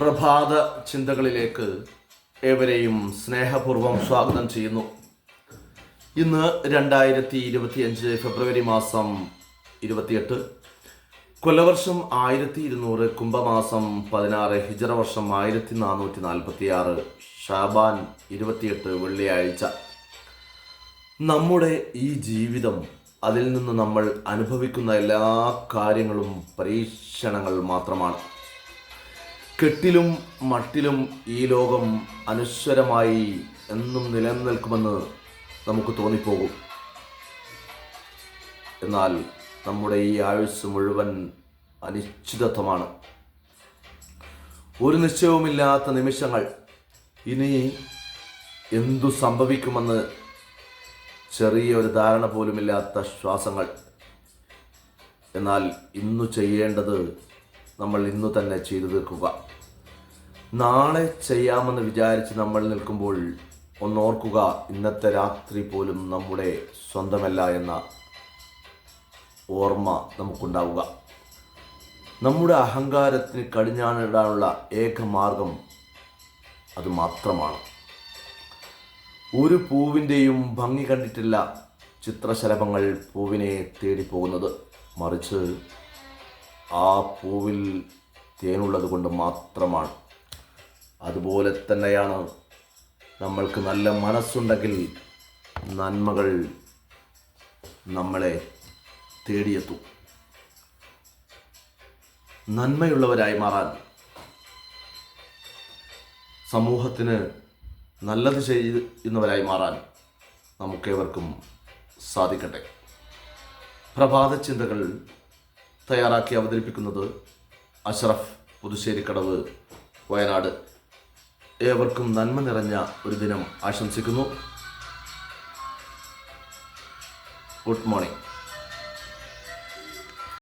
പ്രഭാത ചിന്തകളിലേക്ക് ഏവരെയും സ്നേഹപൂർവം സ്വാഗതം ചെയ്യുന്നു. ഇന്ന് രണ്ടായിരത്തി ഇരുപത്തിയഞ്ച് ഫെബ്രുവരി മാസം ഇരുപത്തിയെട്ട്. കൊല്ലവർഷം ആയിരത്തി ഇരുന്നൂറ് കുംഭമാസം പതിനാറ് ഹിജറ വർഷം ആയിരത്തി നാനൂറ്റി നാൽപ്പത്തി ആറ് ഷാബാൻ ഇരുപത്തിയെട്ട് വെള്ളിയാഴ്ച. നമ്മുടെ ഈ ജീവിതം അതിൽ നിന്ന് നമ്മൾ അനുഭവിക്കുന്ന എല്ലാ കാര്യങ്ങളും പരീക്ഷണങ്ങൾ മാത്രമാണ്. കെട്ടിലും മട്ടിലും ഈ ലോകം അനശ്വരമായി എന്നും നിലനിൽക്കുമെന്ന് നമുക്ക് തോന്നിപ്പോകും. എന്നാൽ നമ്മുടെ ഈ ആയുസ് മുഴുവൻ അനിശ്ചിതത്വമാണ്. ഒരു നിശ്ചയവുമില്ലാത്ത നിമിഷങ്ങൾ ഇനി എന്തു സംഭവിക്കുമെന്ന് ചെറിയ ഒരു ധാരണ പോലുമില്ലാത്ത ശ്വാസങ്ങൾ. എന്നാൽ ഇന്നു ചെയ്യേണ്ടത് നമ്മൾ ഇന്നു തന്നെ ചെയ്തു തീർക്കുക. നാളെ ചെയ്യാമെന്ന് വിചാരിച്ച് നമ്മൾ നിൽക്കുമ്പോൾ ഒന്നോർക്കുക ഇന്നത്തെ രാത്രി പോലും നമ്മുടെ സ്വന്തമല്ല എന്ന ഓർമ്മ നമുക്കുണ്ടാവുക. നമ്മുടെ അഹങ്കാരത്തിന് കടിഞ്ഞാണിടാനുള്ള ഏക മാർഗം അത് മാത്രമാണ്. ഒരു പൂവിന്റെയും ഭംഗി കണ്ടിട്ടില്ല ചിത്രശലഭങ്ങൾ പൂവിനെ തേടി പോകുന്നത് മറിച്ച് ആ പൂവിൽ തേനുള്ളത് കൊണ്ട് മാത്രമാണ്. അതുപോലെ തന്നെയാണ് നമ്മൾക്ക് നല്ല മനസ്സുണ്ടെങ്കിൽ നന്മകൾ നമ്മളെ തേടിയെത്തും. നന്മയുള്ളവരായി മാറാൻ സമൂഹത്തിന് നല്ലത് ചെയ്യുന്നവരായി മാറാൻ നമുക്കേവർക്കും സാധിക്കട്ടെ. പ്രഭാത ചിന്തകൾ തയ്യാറാക്കി അവതരിപ്പിക്കുന്നത് അഷ്റഫ് പുതുശ്ശേരിക്കടവ് വയനാട്. ഏവർക്കും നന്മ നിറഞ്ഞ ഒരു ദിനം ആശംസിക്കുന്നു. Good morning.